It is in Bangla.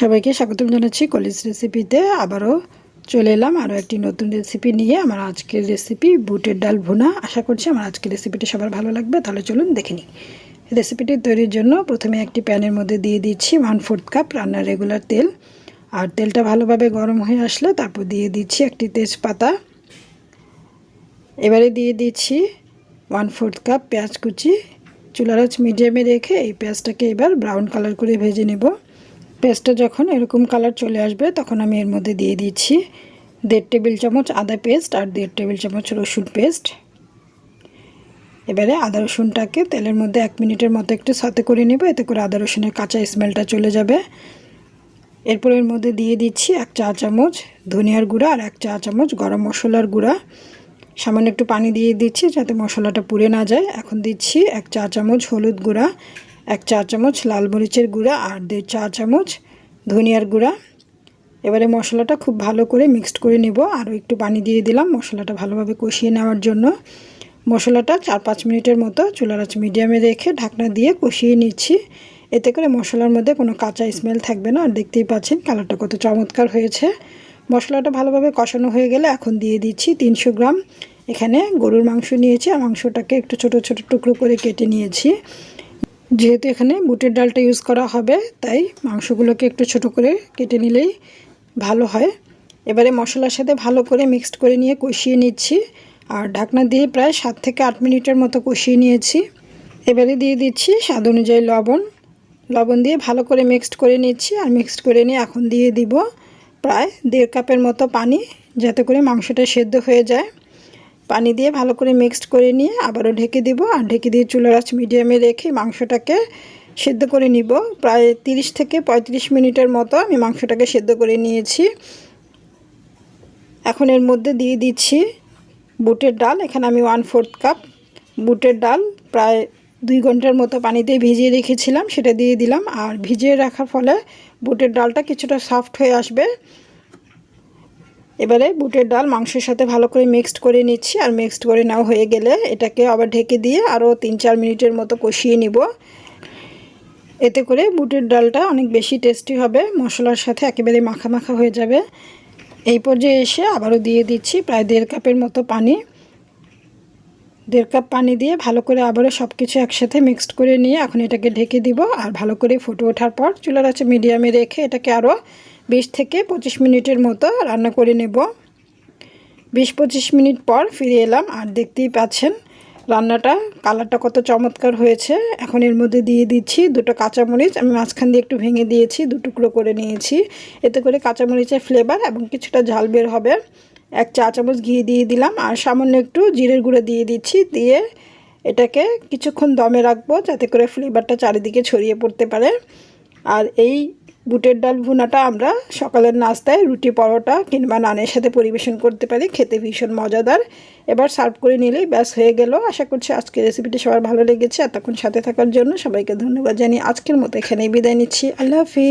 সবাইকে স্বাগতম জানাচ্ছি কলেজ রেসিপিতে। আবারও চলে এলাম আরও একটি নতুন রেসিপি নিয়ে আমার আজকের রেসিপি বুটের ডাল ভুনা। আশা করছি আমার আজকের রেসিপিটি সবার ভালো লাগবে, তাহলে চলুন দেখে নিই। রেসিপিটি তৈরির জন্য প্রথমে একটি প্যানের মধ্যে দিয়ে দিচ্ছি ওয়ান ফোর্থ কাপ রান্নার রেগুলার তেল। আর তেলটা ভালোভাবে গরম হয়ে আসলে তারপর দিয়ে দিচ্ছি একটি তেজপাতা। এবারে দিয়ে দিচ্ছি ওয়ান ফোর্থ কাপ পেঁয়াজ কুচি। চুলার আঁচ মিডিয়ামে রেখে এই পেঁয়াজটাকে এবার ব্রাউন কালার করে ভেজে নেব। পেঁয়াজটা যখন এরকম কালার চলে আসবে, তখন আমি এর মধ্যে দিয়ে দিচ্ছি দেড় টেবিল চামচ আদা পেস্ট আর দেড় টেবিল চামচ রসুন পেস্ট এবারে আদা রসুনটাকে তেলের মধ্যে এক মিনিটের মতো একটু সাথে করে নেব, এতে করে আদা রসুনের কাঁচা স্মেলটা চলে যাবে। এরপর এর মধ্যে দিয়ে দিচ্ছি এক চা চামচ ধনিয়ার গুঁড়া আর এক চা চামচ গরম মশলার গুঁড়া। সামান্য একটু পানি দিয়ে দিচ্ছি যাতে মশলাটা পুড়ে না যায়। এখন দিচ্ছি এক চা চামচ হলুদ গুঁড়া এক চা চামচ লাল মরিচের গুঁড়া আর দেড় চা চামচ ধনিয়ার গুঁড়া। এবারে মশলাটা খুব ভালো করে মিক্সড করে নেব। আরও একটু পানি দিয়ে দিলাম মশলাটা ভালোভাবে কষিয়ে নেওয়ার জন্য। মশলাটা চার পাঁচ মিনিটের মতো চুলার আঁচ মিডিয়ামে রেখে ঢাকনা দিয়ে কষিয়ে নিচ্ছি। এতে করে মশলার মধ্যে কোনো কাঁচা স্মেল থাকবে না। আর দেখতেই পাচ্ছেন কালারটা কত চমৎকার হয়েছে। মশলাটা ভালোভাবে কষানো হয়ে গেলে এখন দিয়ে দিচ্ছি তিনশো গ্রাম। এখানে গরুর মাংস নিয়েছি। আর মাংসটাকে একটু ছোট ছোট টুকরো করে কেটে নিয়েছি। যেহেতু এখানে বুটের ডালটা ইউজ করা হবে, তাই মাংসগুলোকে একটু ছোট করে কেটে নিলেই ভালো হয়। এবারে মশলার সাথে ভালো করে মিক্সড করে নিয়ে কষিয়ে নিচ্ছি। আর ঢাকনা দিয়ে প্রায় সাত থেকে আট মিনিটের মতো কষিয়ে নিয়েছি। এবারে দিয়ে দিচ্ছি স্বাদ অনুযায়ী লবণ। লবণ দিয়ে ভালো করে মিক্সড করে নিচ্ছি আর মিক্সড করে নিয়ে এখন দিয়ে দিব প্রায় দেড় কাপের মতো পানি, যাতে করে মাংসটা সেদ্ধ হয়ে যায়। পানি দিয়ে ভালো করে মিক্সড করে নিয়ে আবারও ঢেকে দিব। আর ঢেকে দিয়ে চুলার আঁচ মিডিয়ামে রেখে মাংসটাকে সেদ্ধ করে নিব। প্রায় 30 থেকে 35 মিনিটের মতো আমি মাংসটাকে সেদ্ধ করে নিয়েছি। এখন এর মধ্যে দিয়ে দিচ্ছি বুটের ডাল। এখানে আমি ওয়ান ফোর্থ কাপ বুটের ডাল। প্রায় দুই ঘণ্টার মতো পানিতে ভিজিয়ে রেখেছিলাম, সেটা দিয়ে দিলাম। আর ভিজিয়ে রাখার ফলে বুটের ডালটা কিছুটা সফট হয়ে আসবে। এবারে বুটের ডাল মাংসের সাথে ভালো করে মিক্সড করে নিচ্ছি আর মিক্সড করে নেওয়া হয়ে গেলে এটাকে আবার ঢেকে দিয়ে আরও তিন চার মিনিটের মতো কষিয়ে নিব। এতে করে বুটের ডালটা অনেক বেশি টেস্টি হবে, মশলার সাথে একেবারে মাখা মাখা হয়ে যাবে। এই পর্যায়ে এসে আবারও দিয়ে দিচ্ছি প্রায় দেড় কাপের মতো পানি। দেড় কাপ পানি দিয়ে ভালো করে আবারও সব কিছু একসাথে মিক্সড করে নিয়ে এখন এটাকে ঢেকে দিব আর ভালো করে ফুটে ওঠার পর চুলার আছে মিডিয়ামে রেখে এটাকে আরও বিশ থেকে পঁচিশ মিনিটের মতো রান্না করে নেব। বিশ পঁচিশ মিনিট পর ফিরে এলাম আর দেখতেই পাচ্ছেন রান্নাটা কালারটা কত চমৎকার হয়েছে। এখন এর মধ্যে দিয়ে দিচ্ছি দুটো কাঁচামরিচ। আমি মাঝখান দিয়ে একটু ভেঙে দিয়েছি, দু টুকরো করে নিয়েছি। এতে করে কাঁচামরিচের ফ্লেভার এবং কিছুটা ঝাল বের হবে। এক চা চামচ ঘি দিয়ে দিলাম আর সামান্য একটু জিরের গুঁড়ো দিয়ে দিচ্ছি। দিয়ে এটাকে কিছুক্ষণ দমে রাখব যাতে করে ফ্লেভারটা চারিদিকে ছড়িয়ে পড়তে পারে। আর এই বুটের ডাল ভুনাটা আমরা সকালের নাস্তায় রুটি পরোটা কিংবা নানের সাথে পরিবেশন করতে পারি, খেতে ভীষণ মজাদার। এবার সার্ভ করে নিলেই ব্যাস হয়ে গেল। আশা করছি আজকের রেসিপিটি সবার ভালো লেগেছে। এতক্ষণ সাথে থাকার জন্য সবাইকে ধন্যবাদ জানিয়ে আজকের মতো এখানেই বিদায় নিচ্ছি। আল্লাহ হাফিজ।